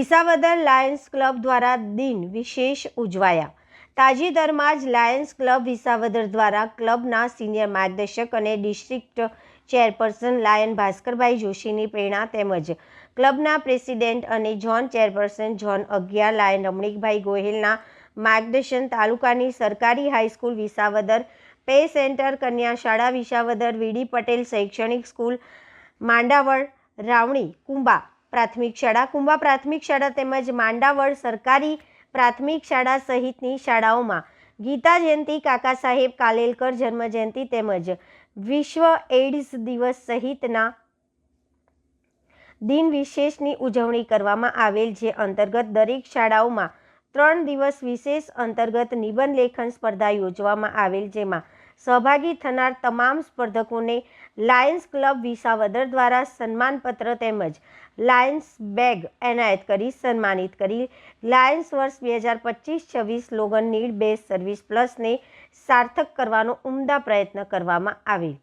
Visavadar Lions club દ્વારા દિન વિશેષ ઉજવાયા. તાજેતરમાં જ લાયન્સ ક્લબ વિસાવદર દ્વારા ક્લબના સિનિયર માર્ગદર્શક અને ડિસ્ટ્રિક્ટ ચેરપર્સન લાયન ભાસ્કરભાઈ જોશીની પ્રેરણા તેમજ ક્લબના પ્રેસિડેન્ટ અને જોન ચેરપર્સન જોન અગિયાર, લાયન રમણીકભાઈ ગોહિલના માર્ગદર્શન તાલુકાની સરકારી હાઈસ્કૂલ વિસાવદર, પે સેન્ટર કન્યા શાળા વિસાવદર વીડી પટેલ શૈક્ષણિક સ્કૂલ માંડાવળ રાવણી કુંબા પ્રાથમિક શાળા, કુંભા પ્રાથમિક શાળા તેમજ માંડાવળ સરકારી પ્રાથમિક શાળા સહિતની શાળાઓમાં ગીતા જયંતિ, કાકા સાહેબ કાલેલકર જન્મજયંતિ તેમજ વિશ્વ એઇડ્સ દિવસ સહિતના દિન વિશેષની ઉજવણી કરવામાં આવેલ જે અંતર્ગત દરેક શાળાઓમાં ત્રણ દિવસ વિશેષ અંતર્ગત નિબંધ લેખન સ્પર્ધા યોજવામાં આવેલ જેમાં સહભાગી થનાર તમામ સ્પર્ધકોને લાયન્સ ક્લબ વિસાવદર દ્વારા સન્માનપત્ર તેમજ લાયન્સ બેગ એનાયત કરી સન્માનિત કરી. લાયન્સ વર્ષ બે હજાર પચીસ છવ્વીસ લોગન નીડ બેઝ સર્વિસ પ્લસને સાર્થક કરવાનો ઉમદા પ્રયત્ન કરવામાં આવેલ